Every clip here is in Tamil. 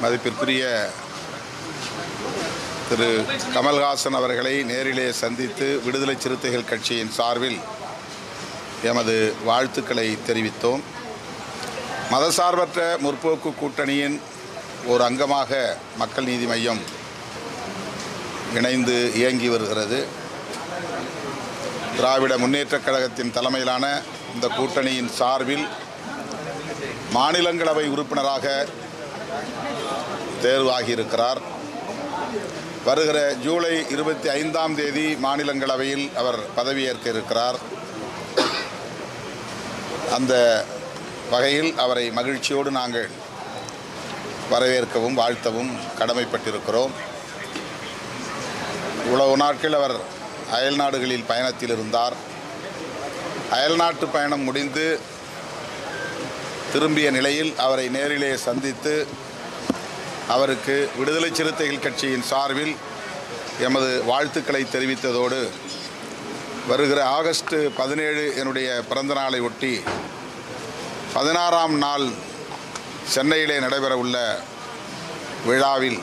மதிப்பிற்குரிய திரு கமல்ஹாசன் அவர்களை நேரிலே சந்தித்து விடுதலை சிறுத்தைகள் கட்சியின் சார்பில் எமது வாழ்த்துக்களை தெரிவித்தோம். மதசார்பற்ற முற்போக்கு கூட்டணியின் ஒரு அங்கமாக மக்கள் நீதி மையம் இணைந்து இயங்கி வருகிறது. திராவிட முன்னேற்றக் கழகத்தின் தலைமையிலான இந்த கூட்டணியின் சார்பில் மாநிலங்களவை உறுப்பினராக தேர்வாகியிருக்கிறார். வருகிற ஜூலை இருபத்தி ஐந்தாம் தேதி மாநிலங்களவையில் அவர் பதவியேற்க இருக்கிறார் அந்த வகையில் அவரை மகிழ்ச்சியோடு நாங்கள் வரவேற்கவும் வாழ்த்தவும் கடமைப்பட்டிருக்கிறோம். இவ்வளவு நாட்கள் அவர் அயல் நாடுகளில் பயணத்தில் இருந்தார். அயல்நாட்டு பயணம் முடிந்து திரும்பிய நிலையில் அவரை நேரிலே சந்தித்து அவருக்கு விடுதலை சிறுத்தைகள் கட்சியின் சார்பில் எமது வாழ்த்துக்களை தெரிவித்ததோடு வருகிற ஆகஸ்ட் பதினேழு என்னுடைய பிறந்த நாளை ஒட்டி பதினாறாம் நாள் சென்னையிலே நடைபெறவுள்ள விழாவில்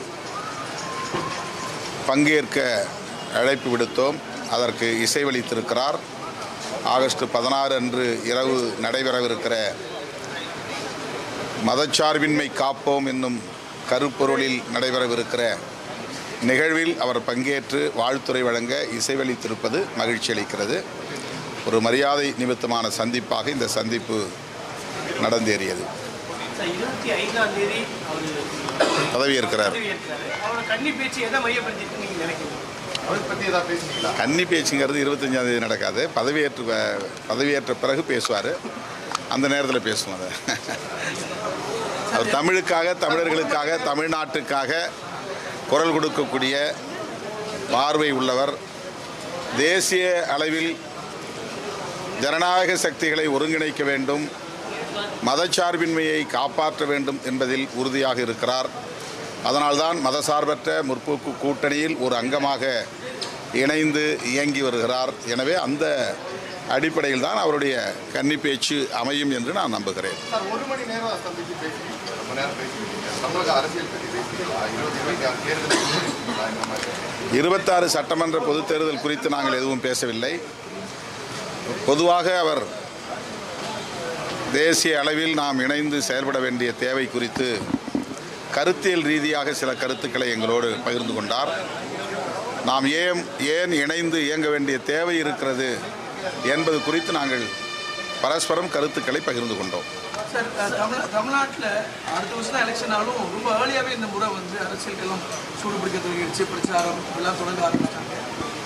பங்கேற்க அழைப்பு விடுத்தோம். அதற்கு இசைவளித்திருக்கிறார். ஆகஸ்ட் பதினாறு அன்று இரவு நடைபெறவிருக்கிற மதச்சார்பின்மை காப்போம் என்னும் கருப்பொருளில் நடைபெறவிருக்கிற நிகழ்வில் அவர் பங்கேற்று வாழ்த்துரை வழங்க இசைவளித்திருப்பது மகிழ்ச்சி அளிக்கிறது. ஒரு மரியாதை நிமித்தமான சந்திப்பாக இந்த சந்திப்பு நடந்தேறியது. பதவியேற்கிறார். கன்னி கன்னி பேச்சுங்கிறது இருபத்தஞ்சாம் தேதி நடக்காது. பதவியேற்று பதவியேற்ற பிறகு பேசுவார். அந்த நேரத்தில் பேசுவோம் அதை. அவர் தமிழுக்காக தமிழர்களுக்காக தமிழ்நாட்டுக்காக குரல் கொடுக்கக்கூடிய பார்வை உள்ளவர். தேசிய அளவில் ஜனநாயக சக்திகளை ஒருங்கிணைக்க வேண்டும். மதச்சார்பின்மையை காப்பாற்ற வேண்டும் என்பதில் உறுதியாக இருக்கிறார். அதனால்தான் மதசார்பற்ற முற்போக்கு கூட்டணியில் ஒரு அங்கமாக இணைந்து இயங்கி வருகிறார். எனவே அந்த அடிப்படையில் தான் அவருடைய கன்னி பேச்சு அமையும் என்று நான் நம்புகிறேன். மணி நேரம் தமிழக அரசியல் பற்றி இருபது இருபத்தி ஆறு தேர்தல் இருபத்தாறு சட்டமன்ற பொது தேர்தல் குறித்து நாங்கள் எதுவும் பேசவில்லை. பொதுவாக அவர் தேசிய அளவில் நாம் இணைந்து செயல்பட வேண்டிய தேவை குறித்து கருத்தியல் ரீதியாக சில கருத்துக்களை எங்களோடு பகிர்ந்து கொண்டார். நாம் ஏன் ஏன் இணைந்து இயங்க வேண்டிய தேவை இருக்கிறது என்பது குறித்து நாங்கள் பரஸ்பரம் கருத்துக்களை பகிர்ந்து கொண்டோம். சார் தமிழ் தமிழ்நாட்டில் அடுத்த வருஷம் தான் எலெக்ஷன் ஆகும் ரொம்ப ஏர்லியாகவே இந்த முறை வந்து அரசியல்கெல்லாம் சூடு பிடிக்க தொடங்கிடுச்சு பிரச்சாரம் எல்லாம் தொடங்க ஆரம்பிச்சாங்க.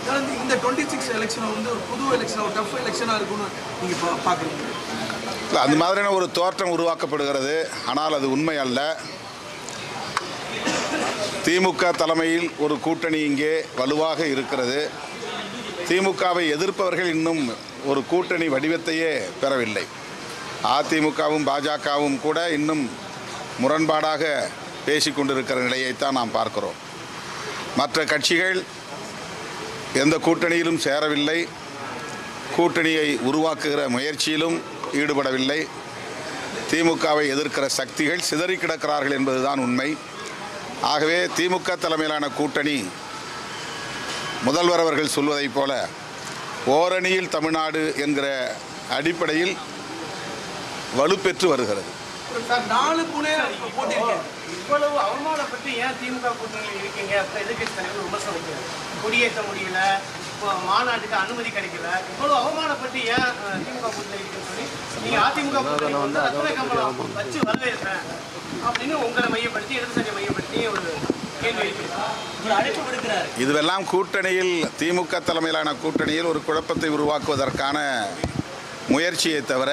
இதனால இந்த- டுவெண்ட்டி சிக்ஸ் எலெக்ஷனை வந்து ஒரு புது எலெக்ஷன் ஒரு டஃப் எலெக்ஷனாக இருக்கும்னு நீங்கள் பா பார்க்குறீங்க. இல்லை அந்த மாதிரியான ஒரு தோற்றம் உருவாக்கப்படுகிறது. ஆனால் அது உண்மை அல்ல. திமுக தலைமையில் ஒரு கூட்டணி இங்கே வலுவாக இருக்கிறது. திமுகவை எதிர்ப்பவர்கள் இன்னும் ஒரு கூட்டணி வடிவத்தையே பெறவில்லை. அதிமுகவும் பாஜகவும் கூட இன்னும் முரண்பாடாக பேசிக்கொண்டிருக்கிற நிலையைத்தான் நாம் பார்க்கிறோம். மற்ற கட்சிகள் எந்த கூட்டணியிலும் சேரவில்லை. கூட்டணியை உருவாக்குகிற முயற்சியிலும் ஈடுபடவில்லை. திமுகவை எதிர்க்கிற சக்திகள் சிதறி கிடக்கிறார்கள் என்பதுதான் உண்மை. ஆகவே திமுக தலைமையிலான கூட்டணி முதல்வர் அவர்கள் சொல்வதைப் போல ஓரணியில் தமிழ்நாடு என்கிற அடிப்படையில் வலுப்பெற்று வருகிறது. மாநாட்டுக்கு அனுமதி கிடைக்கல. இவ்வளவு அவமானப்பட்டு ஏன் திமுக கூட்டணியில் இருக்குன்னு சொல்லி நீங்க அதிமுக கூட்டணி வந்து ரத்ன கமலம் வச்சு வரவேற்கிறேன் அப்படின்னு உங்களை மையப்படுத்தி இடதுசாரியை மையப்படுத்தி ஒரு இதுவெல்லாம் கூட்டணியில் திமுக தலைமையிலான கூட்டணியில் ஒரு குழப்பத்தை உருவாக்குவதற்கான முயற்சியை தவிர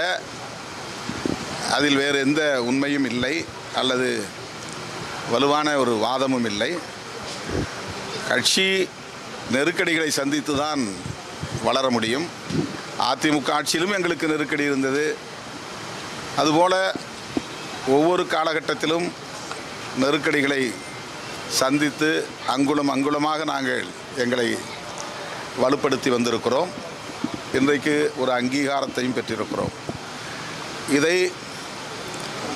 அதில் வேறு எந்த உண்மையும் இல்லை அல்லது வலுவான ஒரு வாதமும் இல்லை. கட்சி நெருக்கடிகளை சந்தித்து தான் வளர முடியும். அதிமுக ஆட்சியிலும் எங்களுக்கு நெருக்கடி இருந்தது. அதுபோல் ஒவ்வொரு காலகட்டத்திலும் நெருக்கடிகளை சந்தித்து அங்குலம் அங்குலமாக நாங்கள் எங்களை வலுப்படுத்தி வந்திருக்கிறோம். இன்றைக்கு ஒரு அங்கீகாரத்தையும் பெற்றிருக்கிறோம். இதை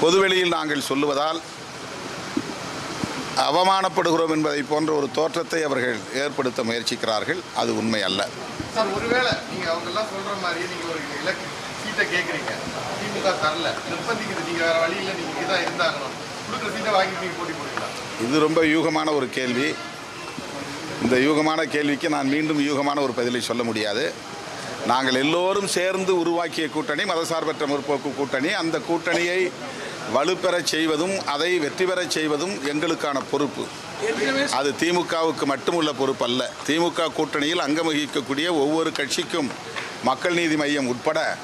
பொதுவெளியில் நாங்கள் சொல்லுவதால் அவமானப்படுகிறோம் என்பதை போன்ற ஒரு தோற்றத்தை அவர்கள் ஏற்படுத்த முயற்சிக்கிறார்கள். அது உண்மை அல்ல. சார் ஒருவேளை நீங்க அவங்க எல்லாம் சொல்ற மாதிரி நீங்க ஒரு இலக்கு சீட்டை கேட்குறீங்க திமுக தரல. நிர்பந்திக்குது. நீங்க வேற வழி இல்லை. நீங்க இதான் இருந்தாகணும். கொடுக்குற சீட்டை வாங்கிட்டு நீங்க போட்டி போடுவீங்களா இது ரொம்ப யூகமான ஒரு கேள்வி. இந்த யூகமான கேள்விக்கு நான் மீண்டும் யூகமான ஒரு பதிலை சொல்ல முடியாது. நாங்கள் எல்லோரும் சேர்ந்து உருவாக்கிய கூட்டணி மதசார்பற்ற முற்போக்கு கூட்டணி. அந்த கூட்டணியை வலுப்பெறச் செய்வதும் அதை வெற்றி பெறச் செய்வதும் எங்களுக்கான பொறுப்பு. அது திமுகவுக்கு மட்டுமுள்ள பொறுப்பு அல்ல திமுக கூட்டணியில் அங்கம் வகிக்கக்கூடிய ஒவ்வொரு கட்சிக்கும் மக்கள் நீதி மையம் உட்பட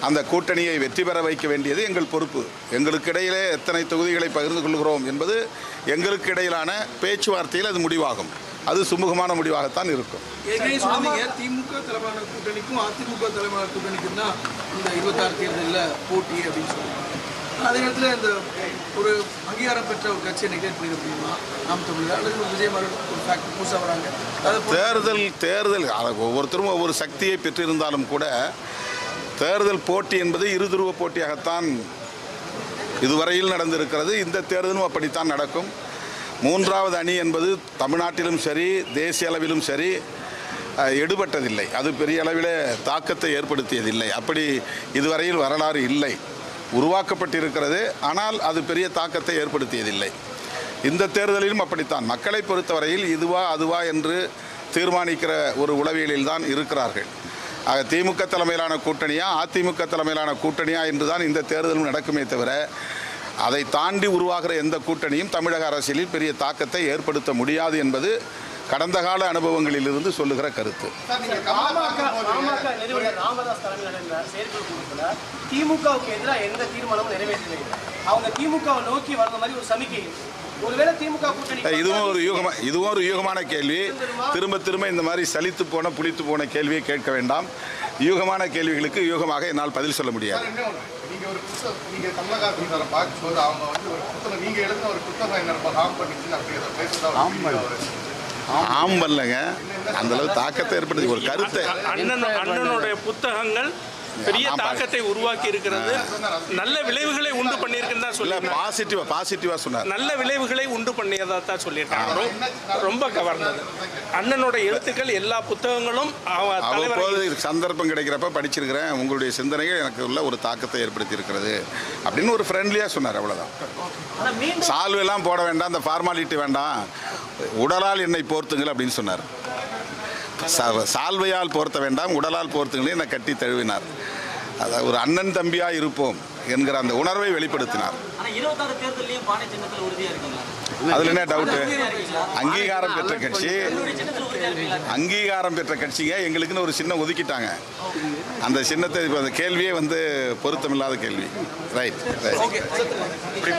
அந்த கூட்டணியை வெற்றி பெற வைக்க வேண்டியது எங்கள் பொறுப்பு. எங்களுக்கு இடையிலே எத்தனை தொகுதிகளை பகிர்ந்து கொள்கிறோம் என்பது எங்களுக்கு இடையிலான பேச்சுவார்த்தையில் அது முடிவாகும். அது சுமூகமான முடிவாகத்தான் இருக்கும். திமுக தலைமையான கூட்டணிக்கும் அதிமுக தலைமையான கூட்டணிக்கும் தான் இந்த இருபத்தாறு தேர்தலில் போட்டி அப்படின்னு சொல்லுவாங்க அதே நேரத்தில் இந்த ஒரு அங்கீகாரம் பெற்ற ஒரு கட்சியை நெகேட் பண்ணிட முடியுமா? நாம் தமிழர் அல்லது விஜய் ஒரு ஃபேக்ட் புதுசாக வராங்க. தேர்தல் தேர்தல் ஒவ்வொருத்தரும் ஒவ்வொரு சக்தியை பெற்றிருந்தாலும் கூட தேர்தல் போட்டி என்பது இருதுருவ போட்டியாகத்தான் இதுவரையில் நடந்திருக்கிறது. இந்த தேர்தலும் அப்படித்தான் நடக்கும். மூன்றாவது அணி என்பது தமிழ்நாட்டிலும் சரி தேசிய அளவிலும் சரி எடுபட்டதில்லை. அது பெரிய அளவில் தாக்கத்தை ஏற்படுத்தியதில்லை. அப்படி இதுவரையில் வரலாறு இல்லை. உருவாக்கப்பட்டிருக்கிறது ஆனால் அது பெரிய தாக்கத்தை ஏற்படுத்தியதில்லை. இந்த தேர்தலிலும் அப்படித்தான். மக்களை பொறுத்தவரையில் இதுவா அதுவா என்று தீர்மானிக்கிற ஒரு உளவியலில் தான் இருக்கிறார்கள். ஆக திமுக தலைமையிலான கூட்டணியா அதிமுக தலைமையிலான கூட்டணியா என்று தான் இந்த தேர்தலும் நடக்குமே தவிர அதை தாண்டி உருவாகிற எந்த கூட்டணியும் தமிழக அரசியலில் பெரிய தாக்கத்தை ஏற்படுத்த முடியாது என்பது கடந்த கால அனுபவங்களிலிருந்து சொல்லுகிற கருத்து. திமுகவுக்கு எதிராக எந்த தீர்மானமும் நிறைவேற்றவில்லை. அவங்க திமுகவை நோக்கி வர்ற மாதிரி ஒரு சமிக்கை இருக்கு. ஒருவேளை திமுக கூட்டணி இதுவும் ஒரு யூகமா இதுவும் ஒரு யூகமான கேள்வி. திரும்ப திரும்ப இந்த மாதிரி சலித்து போன புளித்து போன கேள்வியை கேட்க வேண்டாம். யூகமான கேள்விகளுக்கு யூகமாக என்னால் பதில் சொல்ல முடியாது. ஒரு புத்தகம் நீங்க கமலஹாசன் சாரை பார்க்கும்போது அவங்க வந்து ஒரு புத்தகம் நீங்க எழுதின ஒரு புத்தகம் என்ன ரொம்ப ஹார்ம் பண்ணிச்சுன்னு அப்படி அதை பேசுறதா ஒரு video வருது. ஆம்பல்லங்க அந்த அளவு தாக்கத்தை ஏற்படுத்தி. ஒரு கருத்தை. அண்ணன் அண்ணனுடைய புத்தகங்கள் பெரிய தாக்கத்தை உருவாக்கி இருக்கிறது. நல்ல விளைவுகளை உண்டு இல்ல சொல்லி பாசிட்டிவா பாசிட்டிவா சொன்னார். நல்ல விளைவுகளை உண்டு பண்ணியதா தான் சொல்லியிருக்காங்க. ரொம்ப கவர்ந்தது. அண்ணனோட எழுத்துக்கள் எல்லா புத்தகங்களும் அவ்வப்போது சந்தர்ப்பம் கிடைக்கிறப்ப படிச்சிருக்கிறேன். உங்களுடைய சிந்தனைகள் எனக்கு உள்ள ஒரு தாக்கத்தை ஏற்படுத்தி இருக்கிறது அப்படின்னு ஒரு ஃப்ரெண்ட்லியாக சொன்னார் அவ்வளோதான் மீண்டும் சால்வெல்லாம் போட வேண்டாம் அந்த ஃபார்மாலிட்டி வேண்டாம். உடலால் என்னை போர்த்துங்கள் அப்படின்னு சொன்னார். சால்வையால் போர்த்த வேண்டாம் உடலால் போர்த்துங்களே என்னை கட்டி தழுவினார். அதாவது ஒரு அண்ணன் தம்பியாக இருப்போம். என்கிற அந்த உணர்வை வெளிப்படுத்தினார். அதில் என்ன டவுட்டு அங்கீகாரம் பெற்ற கட்சி அங்கீகாரம் பெற்ற கட்சிங்க. எங்களுக்குன்னு ஒரு சின்னம் ஒதுக்கிட்டாங்க. அந்த சின்னத்தை இப்போ அந்த கேள்வியே வந்து பொருத்தமில்லாத கேள்வி. Right right